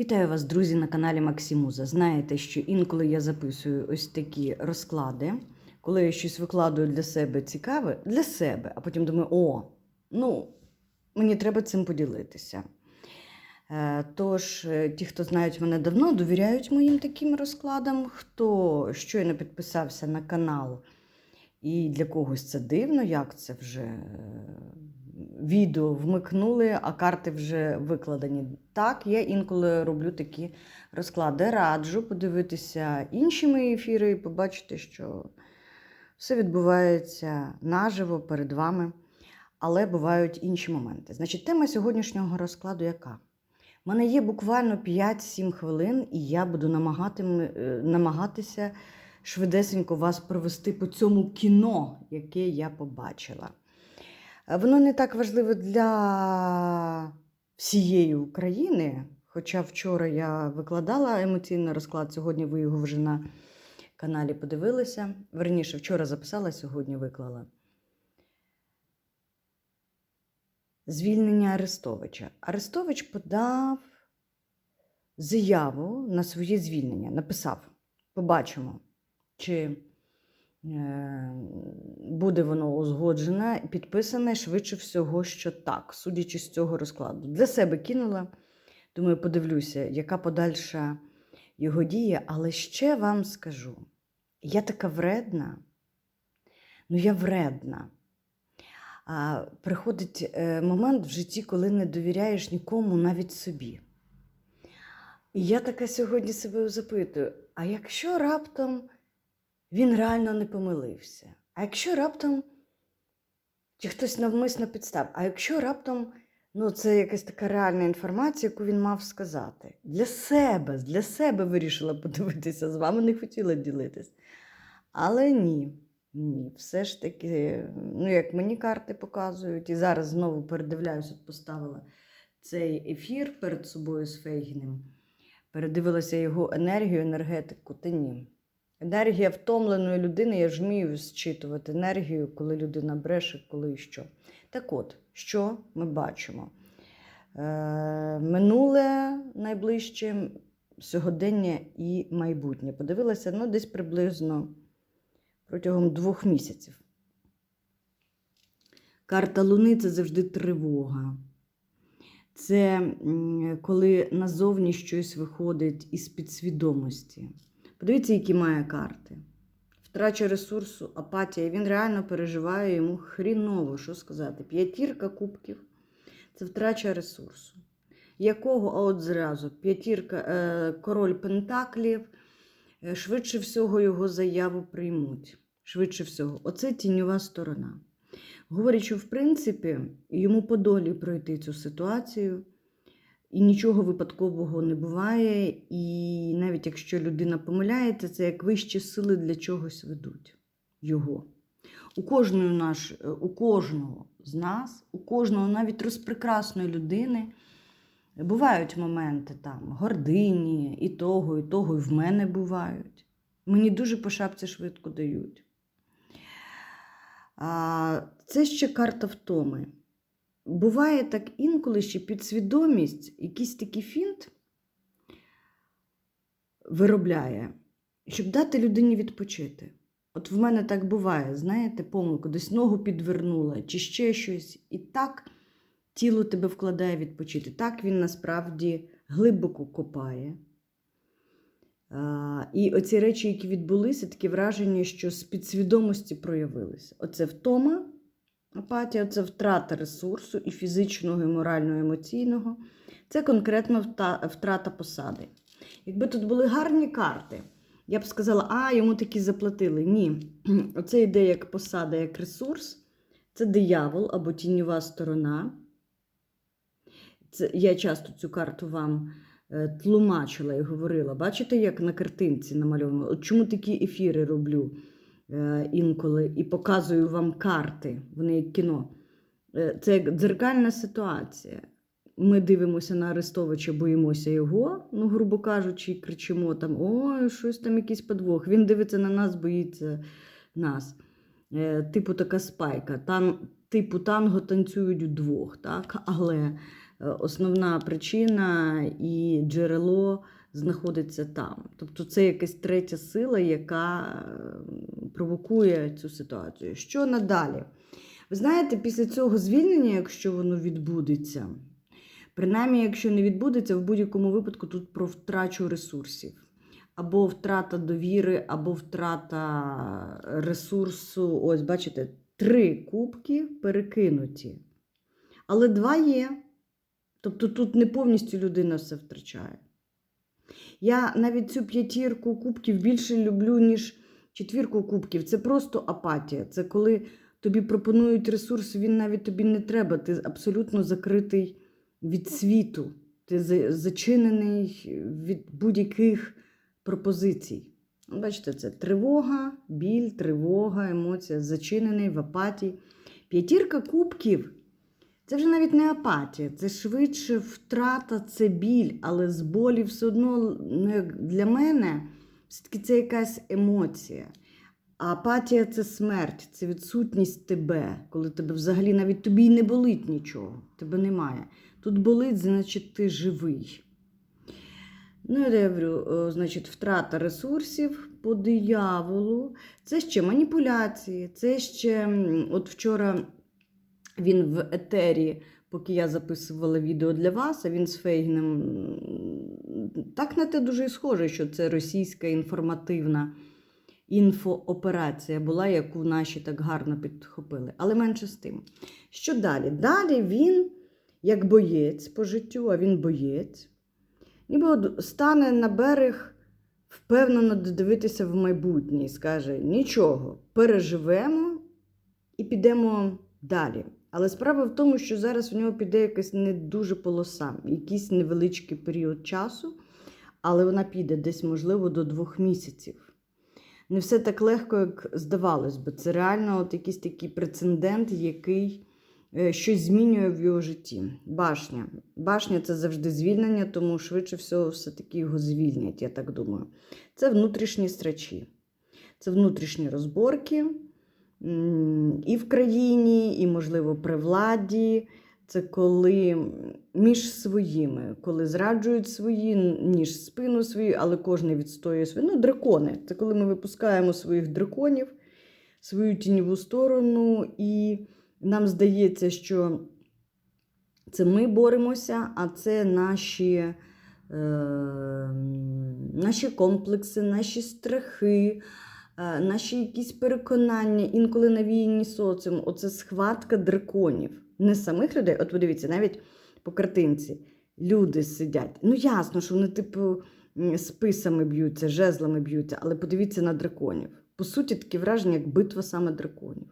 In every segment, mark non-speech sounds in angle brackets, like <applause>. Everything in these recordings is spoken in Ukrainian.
Вітаю вас, друзі, на каналі Максимуза. Знаєте, що інколи я записую ось такі розклади, коли я щось викладую для себе цікаве, для себе, а потім думаю, о, ну, мені треба цим поділитися. Е, Тож, е, ті, хто знають мене давно, довіряють моїм таким розкладам. Хто щойно підписався на канал, і для когось це дивно, як це вже е, відео вмикнули, а карти вже викладені. Так, я інколи роблю такі розклади. Раджу подивитися інші мої ефіри і побачити, що все відбувається наживо перед вами, але бувають інші моменти. Значить, тема сьогоднішнього розкладу яка? У мене є буквально 5-7 хвилин, і я буду е, намагатися швидесенько вас провести по цьому кіно, яке я побачила. Е, Воно не так важливе для всієї України. Хоча вчора я викладала емоційний розклад, сьогодні ви його вже на каналі подивилися. Верніше, вчора записала, сьогодні виклала. Звільнення Арестовича. Арестович подав заяву на своє звільнення. Написав: побачимо, чи буде воно узгоджене підписане швидше всього, що так, судячи з цього розкладу. Для себе кинула. Думаю, подивлюся, яка подальша його дія. Але ще вам скажу: я така вредна, ну я вредна. А, приходить е, момент в житті, коли не довіряєш нікому, навіть собі. І я така сьогодні себе запитую: а якщо раптом він реально не помилився? А якщо раптом чи хтось навмисно підстав? А якщо раптом ну, це якась така реальна інформація, яку він мав сказати? Для себе, для себе вирішила подивитися з вами, не хотіла ділитись. Але ні. Ні, все ж таки, ну як мені карти показують, і зараз знову передивляюся, поставила цей ефір перед собою з Фейгіним. Передивилася його енергію, енергетику. Та ні. Енергія втомленої людини, я ж вмію зчитувати енергію, коли людина бреше, коли що. Так от, що ми бачимо? Е, минуле найближче, сьогодення і майбутнє. Подивилася, ну, десь приблизно протягом двох місяців. Карта Луни це завжди тривога. Це коли назовні щось виходить із підсвідомості. Подивіться, які має карти. Втрача ресурсу, апатія. Він реально переживає йому хріново, що сказати. П'ятірка кубків це втрача ресурсу. Якого, а от зразу, п'ятірка, е, король Пентаклів. Е, Швидше всього його заяву приймуть. Швидше всього, оце тіньова сторона. Говорять, що в принципі йому по долі пройти цю ситуацію, і нічого випадкового не буває. І навіть якщо людина помиляється, це як вищі сили для чогось ведуть його. У кожної наш, у кожного з нас, у кожного навіть розпрекрасної людини. Бувають моменти там гордині, і того, і того, і в мене бувають. Мені дуже по шапці швидко дають. Це ще карта втоми. Буває так інколи ще підсвідомість, якийсь такий фінт виробляє, щоб дати людині відпочити. От в мене так буває, знаєте, помилку, десь ногу підвернула, чи ще щось. І так тіло тебе вкладає відпочити. Так він насправді глибоко копає. А, і оці речі, які відбулися, таке враження, що з підсвідомості проявилися. Оце втома, апатія, це втрата ресурсу і фізичного, і морального, і емоційного. Це конкретно втрата посади. Якби тут були гарні карти, я б сказала, а йому такі заплатили. Ні. <clears throat> Оце йде як посада, як ресурс. Це диявол або тіньова сторона. Це, я часто цю карту вам е, тлумачила і говорила. Бачите, як на картинці намальовано? От чому такі ефіри роблю інколи і показую вам карти, вони як кіно. Е, це як дзеркальна ситуація. Ми дивимося на Арестовича, боїмося його, ну, грубо кажучи, і кричимо там: ой, щось там якийсь подвох. Він дивиться на нас, боїться нас. Е, типу така спайка. Тан, типу танго танцюють вдвох, так? але е, основна причина і джерело знаходиться там. Тобто це якась третя сила, яка е, провокує цю ситуацію. Що надалі? Ви знаєте, після цього звільнення, якщо воно відбудеться, принаймні, якщо не відбудеться, в будь-якому випадку тут про втрачу ресурсів. Або втрата довіри, або втрата ресурсу. Ось, бачите, три кубки перекинуті. Але два є. Тобто тут не повністю людина все втрачає. Я навіть цю п'ятірку кубків більше люблю, ніж четвірку кубків. Це просто апатія. Це коли тобі пропонують ресурс, він навіть тобі не треба. Ти абсолютно закритий від світу. Ти зачинений від будь-яких пропозицій. Бачите, це тривога, біль, тривога, емоція, зачинений в апатії. П'ятірка кубків це вже навіть не апатія, це швидше втрата, це біль, але з болі все одно ну, для мене все-таки це якась емоція. А апатія це смерть, це відсутність тебе, коли тебе взагалі навіть тобі й не болить нічого, тебе немає. Тут болить, значить, ти живий. Ну, я говорю, значить, втрата ресурсів по дияволу. Це ще маніпуляції, це ще от вчора він в етері, поки я записувала відео для вас, а він з Фейгіним м, так на те дуже схоже, що це російська інформативна інфооперація була, яку наші так гарно підхопили. Але менше з тим. Що далі? Далі він, як боєць по життю, а він боєць, ніби стане на берег впевнено дивитися в майбутнє і скаже: нічого, переживемо і підемо далі. Але справа в тому, що зараз в нього піде якась не дуже полоса, якийсь невеличкий період часу, але вона піде десь, можливо, до двох місяців. Не все так легко, як здавалось би. Це реально от якийсь такий прецедент, який е, щось змінює в його житті. Башня. Башня це завжди звільнення, тому швидше всього, все-таки його звільнять, я так думаю. Це внутрішні страчі, це внутрішні розборки і в країні, і, можливо, при владі. Це коли між своїми, коли зраджують свої, ніж спину свою, але кожен відстоює свою. Ну, дракони. Це коли ми випускаємо своїх драконів, свою тіньову сторону, і нам здається, що це ми боремося, а це наші, е, наші комплекси, наші страхи. Е, Наші якісь переконання, інколи навіяні соціум, оце схватка драконів. Не самих людей. От подивіться, навіть по картинці люди сидять. Ну, ясно, що вони, типу, списами б'ються, жезлами б'ються, але подивіться на драконів. По суті, таке враження, як битва саме драконів.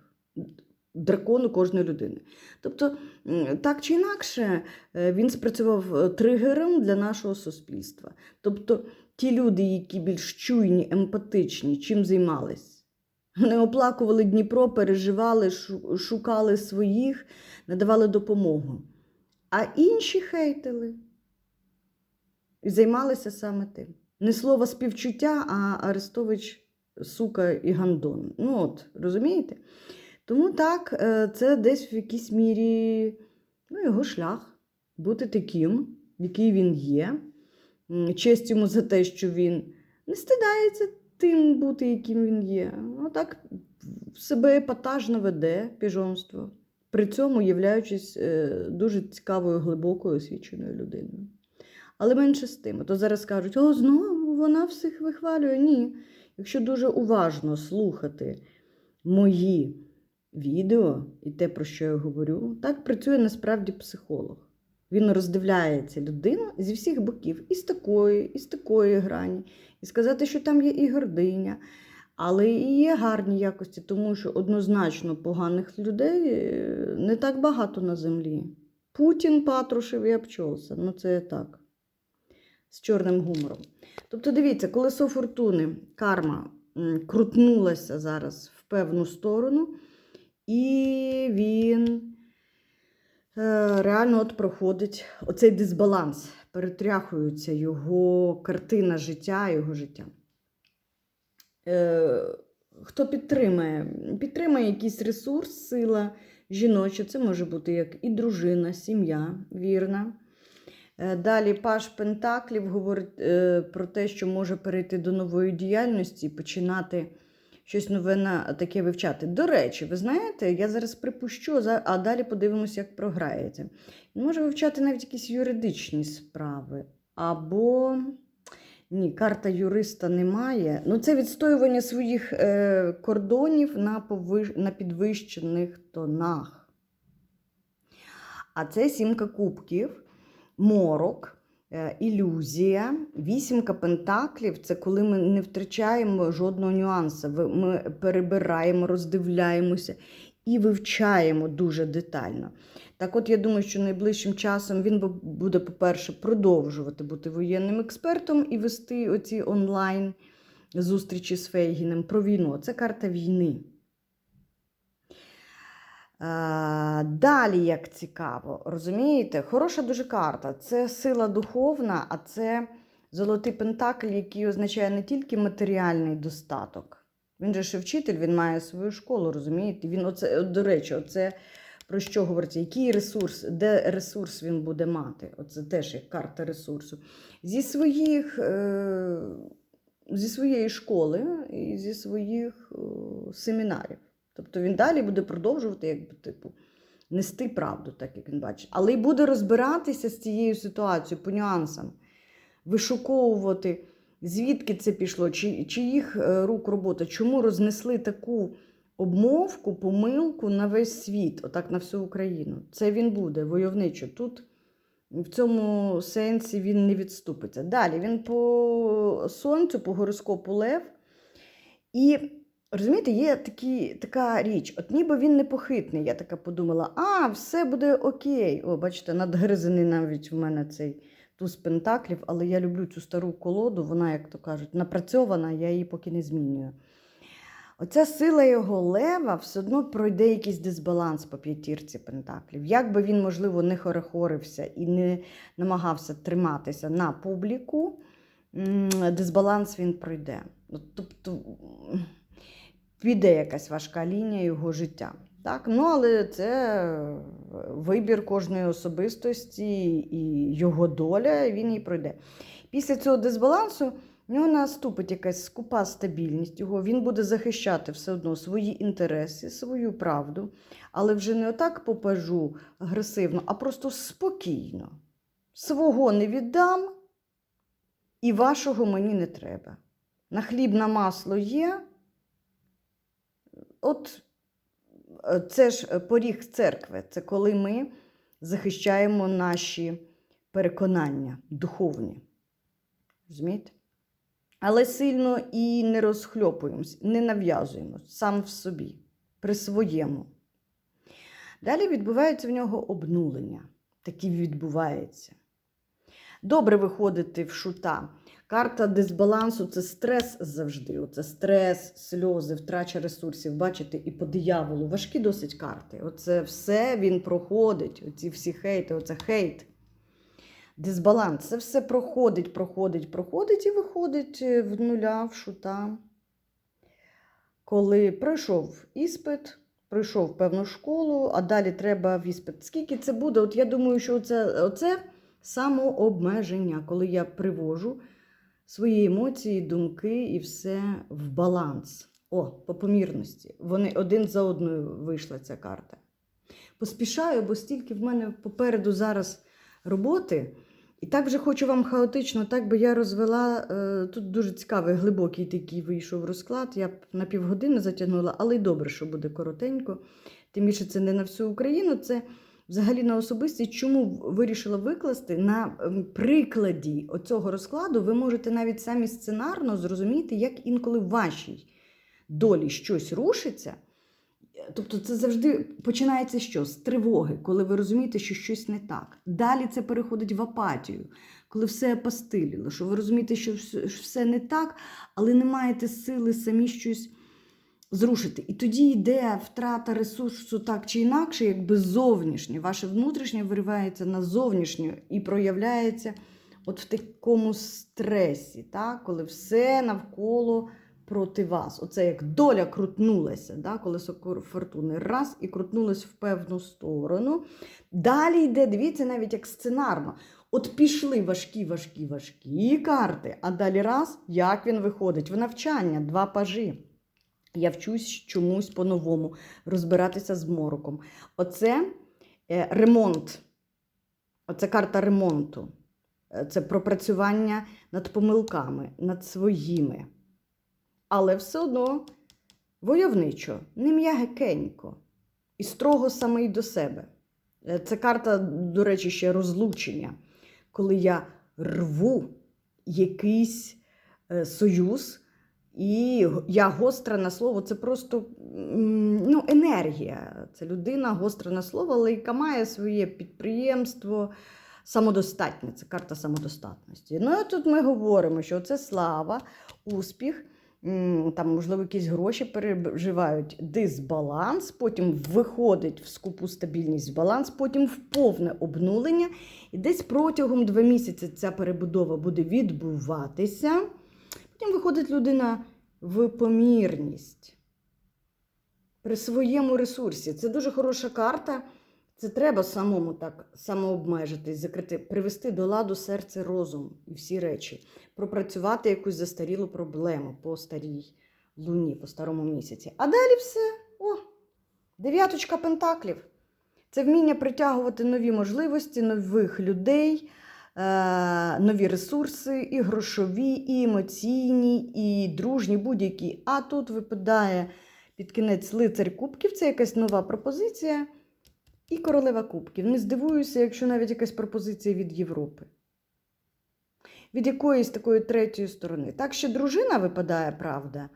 Дракону кожної людини. Тобто, так чи інакше, е, він спрацював е, тригером для нашого суспільства. Тобто, ті люди, які більш чуйні, емпатичні, чим займались? Вони оплакували Дніпро, переживали, шукали своїх, надавали допомогу. А інші хейтили і займалися саме тим. Не слово співчуття, а Арестович, сука і гандон. Ну от, розумієте? Тому так, е, це десь в якійсь мірі ну, його шлях бути таким, який він є. Честь йому за те, що він не стидається тим бути, яким він є. Ну так себе епатажно веде піжонство, при цьому являючись е, дуже цікавою, глибокою освіченою людиною. Але менше з тим, то зараз кажуть, о, знову вона всіх вихвалює. Ні. Якщо дуже уважно слухати мої відео і те, про що я говорю, так працює насправді психолог. Він роздивляється людину зі всіх боків, і з такої, і з такої грані, і сказати, що там є і гординя, але і є гарні якості, тому що однозначно поганих людей е, не так багато на землі. Путін, Патрушев і обчолся. Ну, це так. З чорним гумором. Тобто, дивіться, колесо фортуни, карма крутнулася зараз в певну сторону, і він е, реально от проходить оцей дисбаланс, перетряхується його картина життя, його життя. Е, хто підтримає? Підтримає якийсь ресурс, сила, жіноче, це може бути як і дружина, сім'я, вірна. Е, Далі Паш Пентаклів говорить про те, що може перейти до нової діяльності і починати щось нове таке вивчати. До речі, ви знаєте, я зараз припущу, а далі подивимося, як програєте. Він може вивчати навіть якісь юридичні справи. Або ні, карта юриста немає. Ну, це відстоювання своїх е, кордонів на, повиш... на підвищених тонах. А це сімка кубків, морок, ілюзія, вісімка пентаклів це коли ми не втрачаємо жодного нюансу. Ми перебираємо, роздивляємося і вивчаємо дуже детально. Так от я думаю, що найближчим часом він буде, по-перше, продовжувати бути воєнним експертом і вести оці онлайн зустрічі з Фейгіним про війну. Це карта війни. А, далі, як цікаво, розумієте, хороша дуже карта. Це сила духовна, а це золотий пентакль, який означає не тільки матеріальний достаток. Він же ще вчитель, він має свою школу, розумієте? Він оце, до речі, оце про що говориться? Який ресурс, де ресурс він буде мати? Оце теж як карта ресурсу. Зі своїх. Е- Зі своєї школи і зі своїх е, семінарів. Тобто він далі буде продовжувати, якби, типу, нести правду, так як він бачить. Але й буде розбиратися з цією ситуацією по нюансам, вишуковувати, звідки це пішло, чи, чиїх е, рук робота, чому рознесли таку обмовку, помилку на весь світ, отак на всю Україну. Це він буде войовничо. Тут в цьому сенсі він не відступиться. Далі він по сонцю, по гороскопу Лев. І розумієте, є такі, така річ, от ніби він непохитний. Я така подумала, а, все буде окей. О, бачите, надгризаний навіть в мене цей туз пентаклів, але я люблю цю стару колоду, вона, як то кажуть, напрацьована, я її поки не змінюю. Оця сила його лева все одно пройде якийсь дисбаланс по п'ятірці пентаклів. Як би він, можливо, не хорохорився і не намагався триматися на публіку, дисбаланс він пройде. Ну, Тобто піде якась важка лінія його життя. Так? Ну, але це вибір кожної особистості і його доля, він її пройде. Після цього дисбалансу в нього наступить якась скупа стабільність його, він буде захищати все одно свої інтереси, свою правду, але вже не отак по пажу агресивно, а просто спокійно. Свого не віддам, і вашого мені не треба. На хліб на масло є. От е, це ж е, поріг церкви, це коли ми захищаємо наші переконання духовні. Розумієте? Але сильно і не розхльопуємось, не нав'язуємось сам в собі, при своєму. Далі відбувається в нього обнулення. Такі відбувається. Добре виходити в шута. Карта дисбалансу це стрес завжди. Оце стрес, сльози, втрача ресурсів. Бачите, і по дияволу. Важкі досить карти. Оце все він проходить. Оці всі хейти, оце хейт. Дисбаланс. Це все проходить, проходить, проходить і виходить е, в нуля, в шута. Коли пройшов іспит, пройшов певну школу, а далі треба в іспит. Скільки це буде? От я думаю, що це, оце самообмеження, коли я привожу свої емоції, думки і все в баланс. О, по помірності. Вони один за одною вийшла ця карта. Поспішаю, бо стільки в мене попереду зараз роботи. І так вже хочу вам хаотично, так би я розвела. е, Тут дуже цікавий, глибокий такий вийшов розклад. Я б на півгодини затягнула, але й добре, що буде коротенько. Тим більше це не на всю Україну, це взагалі на особистість. Чому вирішила викласти на ем, прикладі оцього розкладу, ви можете навіть самі сценарно зрозуміти, як інколи в вашій долі щось рушиться. Тобто це завжди починається що? З тривоги, коли ви розумієте, що щось не так. Далі це переходить в апатію, коли все опостиліло, що ви розумієте, що все не так, але не маєте сили самі щось зрушити. І тоді йде втрата ресурсу так чи інакше, якби зовнішнє. Ваше внутрішнє виривається на зовнішнє і проявляється от в такому стресі, так? коли все навколо проти вас. Оце як доля крутнулася, да? колесо фортуни раз і крутнулось в певну сторону. Далі йде, дивіться, навіть як сценарно. От пішли важкі, важкі, важкі карти, а далі раз, як він виходить? В навчання, два пажі. Я вчусь чомусь по-новому, розбиратися з мороком. Оце е, ремонт. Оце карта ремонту. Е, Це пропрацювання над помилками, над своїми. Але все одно войовничо, не м'ягенько і строго саме й до себе. Е, Це карта, до речі, ще розлучення, коли я рву якийсь союз, і я гостра на слово, це просто ну, енергія. Це людина гостра на слово, але яка має своє підприємство. Самодостатня, це карта самодостатності. Ну, і тут ми говоримо, що це слава, успіх, там, можливо, якісь гроші переживають, дисбаланс, потім виходить в скупу стабільність в баланс, потім в повне обнулення. І десь протягом два місяці ця перебудова буде відбуватися. Потім виходить людина в помірність при своєму ресурсі. Це дуже хороша карта. Це треба самому так самообмежитись, закрити, привести до ладу серце, розум і всі речі, пропрацювати якусь застарілу проблему по старій луні, по старому місяці. А далі все. О, дев'яточка пентаклів. Це вміння притягувати нові можливості, нових людей, нові ресурси, і грошові, і емоційні, і дружні, будь-які. А тут випадає під кінець лицар кубків, це якась нова пропозиція. І королева кубків. Не здивуюся, якщо навіть якась пропозиція від Європи. Від якоїсь такої третьої сторони. Так що дружина випадає, правда,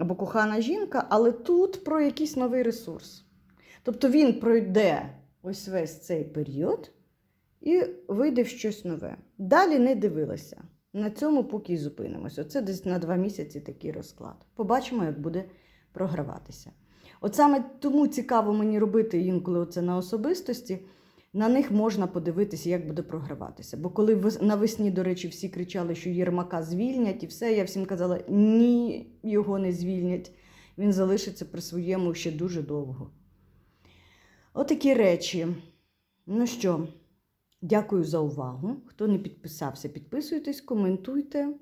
або кохана жінка, але тут про якийсь новий ресурс. Тобто він пройде ось весь цей період і вийде щось нове. Далі не дивилася. На цьому поки зупинимося. Оце десь на два місяці такий розклад. Побачимо, як буде програватися. От саме тому цікаво мені робити інколи оце на особистості. На них можна подивитися, як буде програватися. Бо коли навесні, до речі, всі кричали, що Єрмака звільнять і все, я всім казала, ні, його не звільнять. Він залишиться при своєму ще дуже довго. Отакі речі. Ну що, дякую за увагу. Хто не підписався, підписуйтесь, коментуйте.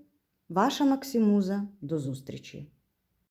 Ваша Максимуза. До зустрічі!